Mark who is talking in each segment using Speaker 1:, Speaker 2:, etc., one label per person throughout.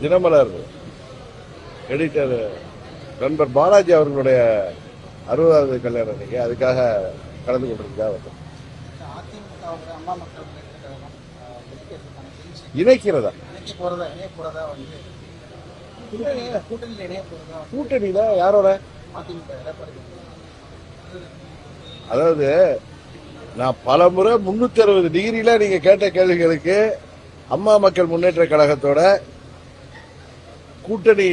Speaker 1: Dinamalar editor நண்பர் பாலாஜி அவர்களுடைய அறுபதாவது கல்யாணம் அதுக்காக கலந்து கொண்டிருக்கா வந்தோம் இணைக்கிறதா?
Speaker 2: கூட்டணி- கூட்டணியில
Speaker 1: யாரோட? அதாவது நான் பல முறை முன்னூத்தி அறுபது டிகிரியில நீங்க கேட்ட கேள்விகளுக்கு அம்மா மக்கள் முன்னேற்ற கழகத்தோட கூட்டணி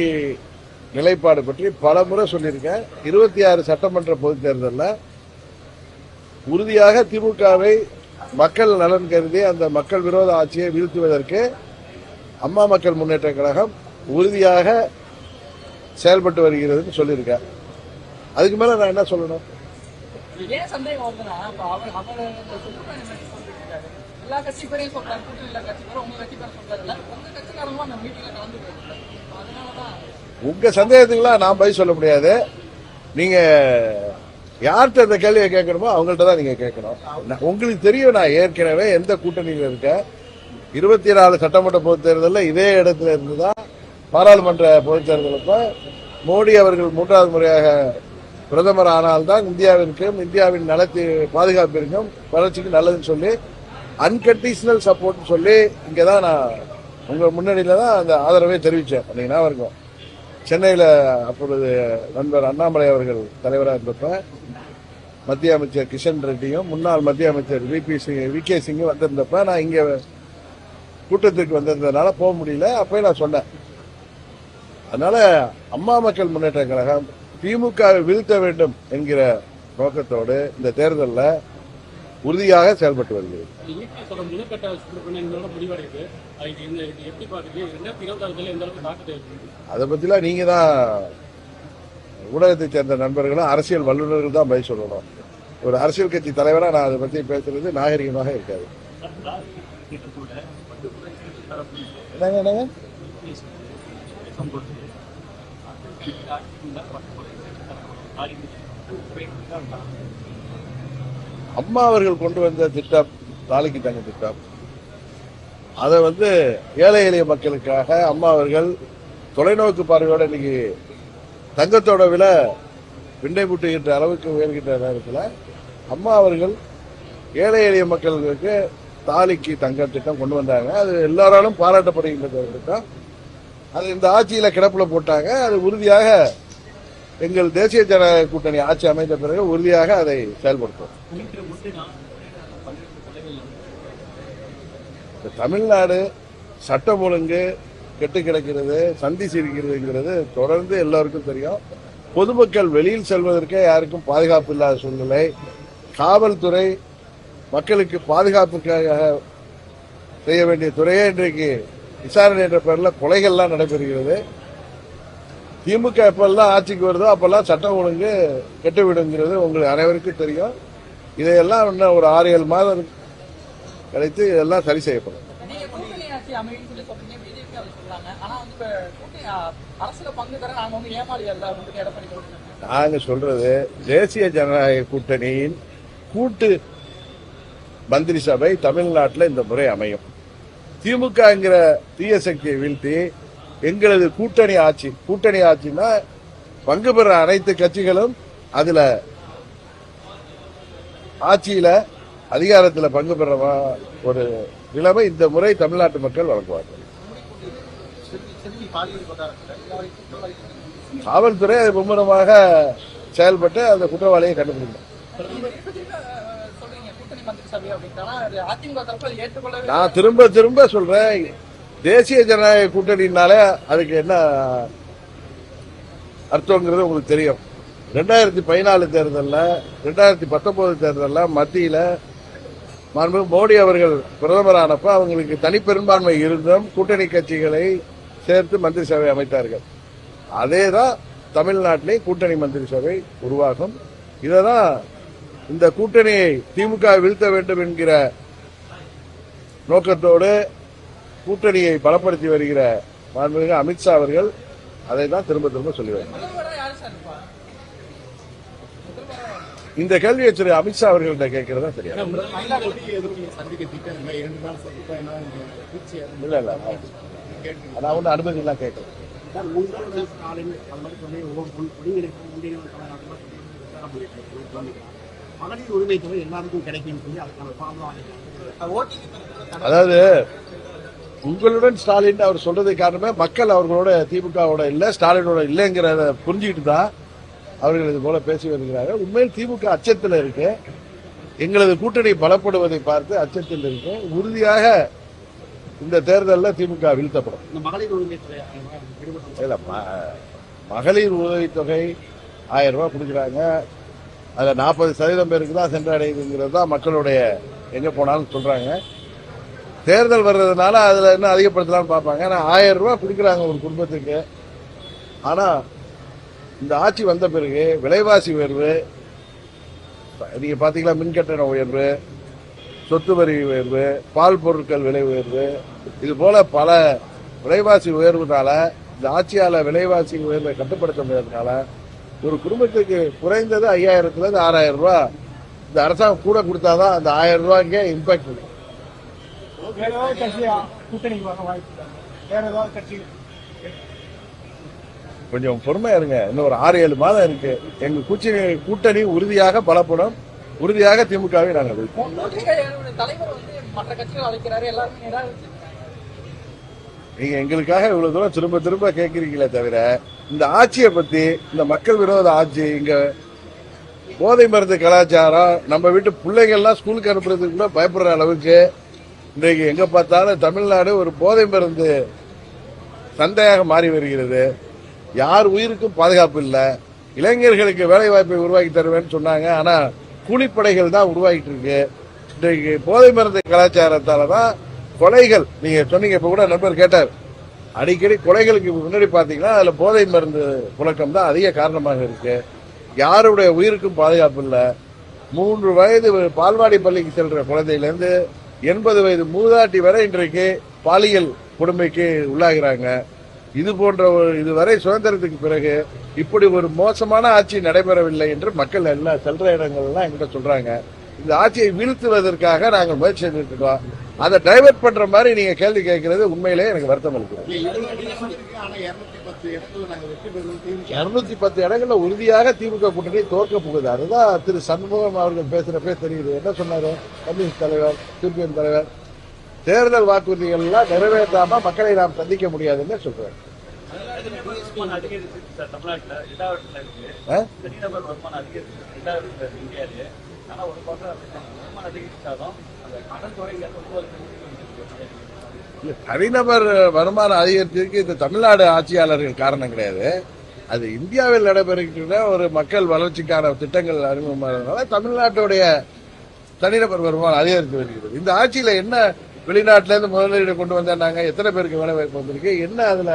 Speaker 1: நிலைப்பாடு பற்றி பல முறை சொல்லியிருக்கேன். இருபத்தி ஆறு சட்டமன்ற பொதுத் தேர்தலில் உறுதியாக திமுகவை மக்கள் நலன் கருதி அந்த மக்கள் விரோத ஆட்சியை வீழ்த்துவதற்கு அம்மா மக்கள் முன்னேற்ற கழகம் உறுதியாக செயல்பட்டு வருகிறதுன்னு சொல்லியிருக்கேன். அதுக்கு மேல நான் என்ன சொல்லணும்?
Speaker 3: எல்லா கட்சி பேரையும் சொல்றாரு கூட்டணி எல்லா கட்சி பேரும் உங்க கட்சி பேரும் சொல்றாரு இல்ல? உங்க கட்சிக்காரங்களும் அந்த மீட்டிங்ல கலந்து
Speaker 1: உங்க சந்தேகத்துக்குலாம் நான் பதில் சொல்ல முடியாது. நீங்க யார்கிட்ட இந்த கேள்வியை கேட்கணுமோ அவங்கள்ட்ட தான் நீங்க கேட்கணும். நான்- உங்களுக்கு தெரியும் நான் ஏற்கனவே எந்த கூட்டணியில் இருக்கேன். இருபத்தி நாலு சட்டமன்ற பொதுத் தேர்தலில் இதே இடத்துல இருந்துதான் பாராளுமன்ற பொதுத் தேர்தலப்ப மோடி அவர்கள் மூன்றாவது முறையாக பிரதமர் ஆனால்தான் இந்தியாவிற்கும் இந்தியாவின் நலத்தி பாதுகாப்பிற்கும் வளர்ச்சிக்கும் நல்லதுன்னு சொல்லி அன்கண்டிஷனல் சப்போர்ட் சொல்லி இங்கே தான் நான் உங்க முன்னணியில தான் அந்த ஆதரவை தெரிவித்தேன் அன்னைக்கு நான் இருக்கும் சென்னையில் அப்பொழுது நண்பர் அண்ணாமலை அவர்கள் தலைவராக இருந்தப்ப மத்திய அமைச்சர் கிஷன் ரெட்டியும் முன்னாள் மத்திய அமைச்சர் V P Singh V K சிங்கும் வந்திருந்தப்ப நான் இங்கே கூட்டத்திற்கு வந்திருந்ததுனால போக முடியல. அப்பயே நான் சொன்னேன். அதனால அம்மா மக்கள் முன்னேற்ற கழகம் திமுகவை வீழ்த்த வேண்டும் என்கிற நோக்கத்தோடு இந்த தேர்தலில் உறுதியாக செயல்பட்டு வருகிறது. அதை பற்றிலாம் நீங்கள் தான் ஊடகத்தைச் சேர்ந்த நண்பர்களும் அரசியல் வல்லுநர்கள் தான் பதில் சொல்லணும். ஒரு அரசியல் கட்சி தலைவராக நான் அதை பற்றி பேசுறது நாகரிகமாக இருக்காது. என்னங்க என்னங்க? அம்மா அவர்கள் கொண்டு வந்த திட்டம் நாளைக்கு தங்க திட்டம். அதை வந்து ஏழை எளிய மக்களுக்காக அம்மா அவர்கள் தொலைநோக்கு பார்வையோட இன்னைக்கு தங்கத்தோட விலை விண்டை முட்டுகின்ற அளவுக்கு உயர்கின்ற நேரத்தில் அம்மா அவர்கள் ஏழை எளிய மக்களுக்கு தாலிக்கு தங்க திட்டம் கொண்டு வந்தாங்க. அது எல்லாராலும் பாராட்டப்படுகின்ற திட்டம். அது இந்த ஆட்சியில் கிடப்பில் போட்டாங்க. அது உறுதியாக எங்கள் தேசிய ஜனநாயக கூட்டணி ஆட்சி அமைந்த பிறகு உறுதியாக அதை செயல்படுத்தும் தமிழ்நாடு சட்டம் ஒழுங்கு கெட்டு கிடக்கிறது சந்தி சிரிக்கிறதுங்கிறது தொடர்ந்து எல்லோருக்கும் தெரியும். பொதுமக்கள் வெளியில் செல்வதற்கே யாருக்கும் பாதுகாப்பு இல்லாத சூழ்நிலை. காவல்துறை மக்களுக்கு பாதுகாப்புக்காக செய்ய வேண்டிய துறையே இன்றைக்கு விசாரணை என்ற பெயரில் கொலைகள்லாம் நடைபெறுகிறது. திமுக எப்பெல்லாம் ஆட்சிக்கு வருதோ அப்பெல்லாம் சட்டம் ஒழுங்கு கெட்டுவிடுங்கிறது உங்களுக்கு அனைவருக்கும் தெரியும். இதையெல்லாம் இன்னும் ஒரு ஆறு ஏழு மாதம் கழித்து இதெல்லாம் சரி செய்யப்படும்.
Speaker 3: நாங்க
Speaker 1: சொல்றது தேசிய ஜனநாயக கூட்டணியின் கூட்டு மந்திரி சபை தமிழ்நாட்டில் இந்த முறை அமையும். திமுகங்கிற தீய சக்தியை வீழ்த்தி எங்களது கூட்டணி ஆட்சி கூட்டணி ஆட்சினா பங்கு பெற அனைத்து கட்சிகளும் அதுல ஆட்சியில அதிகாரத்தில் பங்கு பெற ஒரு நிலைமை இந்த முறை தமிழ்நாட்டு மக்கள் வழங்குவார்கள். காவல்துறை அது மும்முரமாக செயல்பட்டு அந்த குற்றவாளியை கண்டுபிடிக்கும். நான் திரும்ப திரும்ப சொல்றேன். தேசிய ஜனநாயக கூட்டணினாலே அதுக்கு என்ன அர்த்தங்கிறது உங்களுக்கு தெரியும். ரெண்டாயிரத்தி பதினாலு தேர்தலில் ரெண்டாயிரத்தி பத்தொன்பது தேர்தலில் மத்தியில் மாண்பு மோடி அவர்கள் பிரதமரானப்ப அவங்களுக்கு தனிப்பெரும்பான்மை இருந்தும் கூட்டணி கட்சிகளை சேர்த்து மந்திரி சபை அமைத்தார்கள். அதே தான் தமிழ்நாட்டிலே கூட்டணி மந்திரி சபை உருவாகும். இதை தான் இந்த கூட்டணியை திமுக வீழ்த்த வேண்டும் என்கிற நோக்கத்தோடு கூட்டணியை பலப்படுத்தி வருகிற மாண்புமிகு அமித்ஷா அவர்கள் அதை தான் திரும்ப திரும்ப சொல்லி இந்த கேள்வியை திரு அமித்ஷா அவர்கள்ட்ட கேட்கறதா தெரியாது.
Speaker 4: இல்ல
Speaker 1: இல்ல நான் அனுமதி எல்லாம் கேட்கல.
Speaker 2: ஒவ்வொரு உரிமை கிடைக்கும் அதுக்கான
Speaker 1: அதாவது உங்களுடன் ஸ்டாலின் அவர் சொல்றது காரணமே மக்கள் அவர்களோட திமுகவோட இல்ல ஸ்டாலினோட இல்லைங்கிறத புரிஞ்சுக்கிட்டு தான் அவர்கள் இது போல பேசி வருகிறார்கள். உண்மையில் திமுக அச்சத்தில் இருக்கு. எங்களது கூட்டணி பலப்படுவதை பார்த்து அச்சத்தில் இருக்கு. உறுதியாக இந்த தேர்தலில் திமுக வீழ்த்தப்படும். இல்ல மகளிர் உதவித்தொகை ஆயிரம் ரூபாய் கொடுக்குறாங்க. அதுல நாற்பது சதவீதம் பேருக்கு தான் சென்றடையுதுங்கிறது தான் மக்களுடைய எங்க போனாலும் சொல்றாங்க. தேர்தல் வர்றதுனால அதில் இன்னும் அதிகப்படுத்தலாம்னு பார்ப்பாங்க. ஏன்னா ஆயிரம் ரூபாய் கொடுக்குறாங்க ஒரு குடும்பத்துக்கு. ஆனால் இந்த ஆட்சி வந்த பிறகு விலைவாசி உயர்வு நீங்கள் பார்த்தீங்களா மின்கட்டண உயர்வு சொத்து வரி உயர்வு பால் பொருட்கள் விலை உயர்வு இது போல பல விலைவாசி உயர்வுனால இந்த ஆட்சியால் விலைவாசி உயர்வை கட்டுப்படுத்த முடியாதனால ஒரு குடும்பத்துக்கு குறைந்தது ஐயாயிரத்துலேருந்து ஆறாயிரம் ரூபா இந்த அரசாங்கம் கூட கொடுத்தாதான் அந்த ஆயிரம் ரூபாய்க்கே இம்பாக்ட் இருக்கும்
Speaker 2: வேற ஏதாவது கட்சி கூட்டணிக்கு வர வாய்ப்பு? வேற ஏதாவது கட்சி?
Speaker 1: கொஞ்சம் பொறுமையா இருங்க. இன்னும் ஒரு ஆறு ஏழு மாதம் இருக்கு. எங்க கூட்டணி கூட்டணி உறுதியாக பலப்படும். உறுதியாக திமுகவை நாங்கள் வீழ்த்துவோம்.
Speaker 3: கூட்டணியோட தலைவர் வந்து மற்ற கட்சிகள் அழைக்கிறாரு. எல்லாருமே நிராகரிச்சிருக்காங்க
Speaker 1: நீங்க எங்களுக்காக இவ்வளவு தூரம் திரும்ப திரும்ப கேட்கறீங்களே தவிர இந்த ஆட்சியை பத்தி இந்த மக்கள் விரோத ஆட்சி இங்க போதை மருந்து கலாச்சாரம் நம்ம வீட்டு பிள்ளைங்கள்லாம் ஸ்கூலுக்கு அனுப்புறதுக்கு கூட பயப்படுற அளவுக்கு இன்றைக்கு எங்க பார்த்தாலும் தமிழ்நாடு ஒரு போதை மருந்து சந்தையாக மாறி வருகிறது. யார் உயிருக்கும் பாதுகாப்பு இல்லை. இளைஞர்களுக்கு வேலை வாய்ப்பை உருவாக்கி தருவேன்னு சொன்னாங்க. ஆனா கூலிப்படைகள் தான் உருவாகிட்டு இருக்கு. இன்றைக்கு போதை மருந்து கலாச்சாரத்தால தான் கொலைகள். நீங்க சொன்னீங்க இப்ப கூட நண்பர் கேட்டார். அடிக்கடி கொலைகளுக்கு முன்னாடி பாத்தீங்கன்னா அதுல போதை மருந்து புழக்கம் தான் அதிக காரணமாக இருக்கு. யாருடைய உயிருக்கும் பாதுகாப்பு இல்லை. மூன்று வயது பால்வாடி பள்ளிக்கு செல்ற குழந்தையிலேருந்து எண்பது வயது மூதாட்டி வரை இன்றைக்கு பாலியல் கொடுமைக்கு உள்ளாகிறாங்க. இது போன்ற ஒரு இதுவரை சுதந்திரத்துக்கு பிறகு இப்படி ஒரு மோசமான ஆட்சி நடைபெறவில்லை என்று மக்கள் எல்லாம் செல்ற இடங்கள்லாம் என்கிட்ட சொல்றாங்க. இந்த ஆட்சியை வீழ்த்துவதற்காக நாங்கள் முயற்சி செஞ்சுட்டு இருக்கோம். அதை டைவர்ட் பண்ற மாதிரி நீங்க கேள்வி கேட்கறது உண்மையிலேயே எனக்கு வருத்தம்
Speaker 2: ஆனா இருநூத்தி பத்து
Speaker 1: இடங்கள்ல உறுதியாக திமுக கூட்டணி தோற்க போகுது. அதுதான் திரு சண்முகம் அவர்கள் பேசுறப்பே தெரியுது. என்ன சொன்னாரு? கம்யூனிஸ்ட் தலைவர் சிபிஎம் தலைவர். தேர்தல் வாக்குறுதிகள் எல்லாம் நிறைவேற்றாம மக்களை நாம் சந்திக்க முடியாதுன்னு சொல்றாரு.
Speaker 5: வருமானம் அதிகரிச்சு சார் தமிழ்நாட்டுல தனிநபர் வருமானம் ஆனா ஒரு பக்கம் வருமானம் அந்த கடன் ரொம்ப
Speaker 1: தனிநபர் வருமானம் அதிகரித்ததுக்கு இந்த தமிழ்நாடு ஆட்சியாளர்கள் காரணம் கிடையாது. அது இந்தியாவில் நடைபெறுகின்ற ஒரு மக்கள் வளர்ச்சிக்கான திட்டங்கள் அறிமுகமானதுனால தமிழ்நாட்டுடைய தனிநபர் வருமானம் அதிகரித்து வருகிறது. இந்த ஆட்சியில என்ன வெளிநாட்டில இருந்து முதலீடு கொண்டு வந்தாங்க எத்தனை பேருக்கு வேலை வாய்ப்பு வந்திருக்கு என்ன அதுல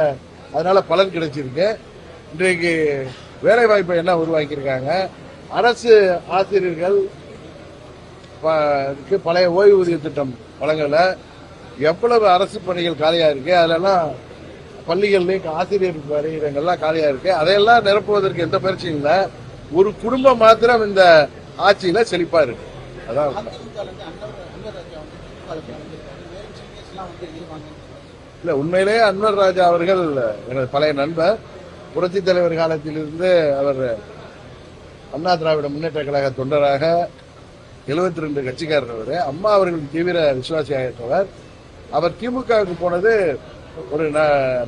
Speaker 1: அதனால பலன் கிடைச்சிருக்கு. இன்றைக்கு வேலை வாய்ப்பை என்ன உருவாக்கியிருக்காங்க அரசு ஆசிரியர்கள் ப- பழைய ஓய்வூதிய திட்டம் வழங்கல. எவ்வளவு அரசு பணிகள் காலியா இருக்கு? அதெல்லாம் பள்ளிகள்லயும் ஆசிரியர் பணியிடங்கள்லாம் காலியா இருக்கு. அதையெல்லாம் நிரப்புவதற்கு எந்த பயிற்சியும் இல்ல. ஒரு குடும்பம் மாத்திரம் இந்த ஆட்சியில செழிப்பா இருக்கு. அதான்
Speaker 2: இல்லை
Speaker 1: இல்ல உண்மையிலேயே அன்வர் ராஜா அவர்கள் எனது பழைய நண்பர் புரட்சி தலைவர் காலத்திலிருந்து அவர் அண்ணா திராவிட முன்னேற்ற கழக தொண்டராக 72 ரெண்டு கட்சிக்காரர் அவர். அம்மா அவர்களின் தீவிர விசுவாசியாக இருந்தவர் அவர் திமுகவுக்கு போனது ஒரு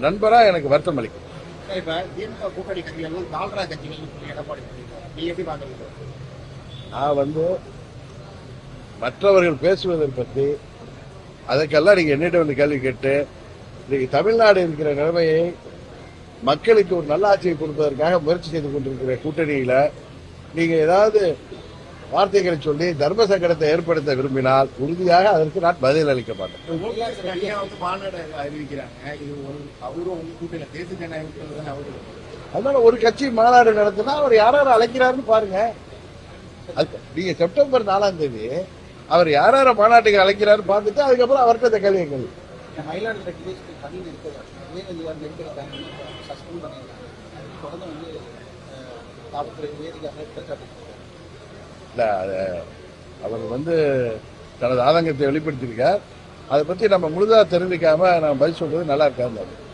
Speaker 1: நண்பரா எனக்கு வருத்தம் அளிக்கும். நான் வந்து மற்றவர்கள் பேசுவதை பற்றி அதுக்கெல்லாம் நீங்க என்னிட்ட வந்து கேள்வி கேட்டு இன்னைக்கு தமிழ்நாடு இருக்கிற நிலைமையை மக்களுக்கு ஒரு நல்ல ஆட்சியை கொடுப்பதற்காக முயற்சி செய்து கொண்டிருக்கிற கூட்டணியில நீங்க ஏதாவது வார்த்தைகளை சொல்லி தர்ம சங்கடத்தை ஏற்படுத்த விரும்பினால் உறுதியாக அதற்கு நான் பதில் அளிக்க மாட்டேன். அதனால ஒரு கட்சி மாநாடு நடத்தினா அவர் யார் யார் அழைக்கிறாருன்னு பாருங்க. அது- நீங்க செப்டம்பர் நாலாம் தேதி அவர் யார் யார மாநாட்டுக்கு அழைக்கிறாரு பார்த்துட்டு அதுக்கப்புறம் அவர்கிட்ட இந்த கேள்வியை கேள்வி அது அவர் வந்து தனது ஆதங்கத்தை வெளிப்படுத்தியிருக்கார். அதை பத்தி நம்ம முழுதா தெரிஞ்சுக்காம நம்ம பதில் சொல்றது நல்லா இருக்காது.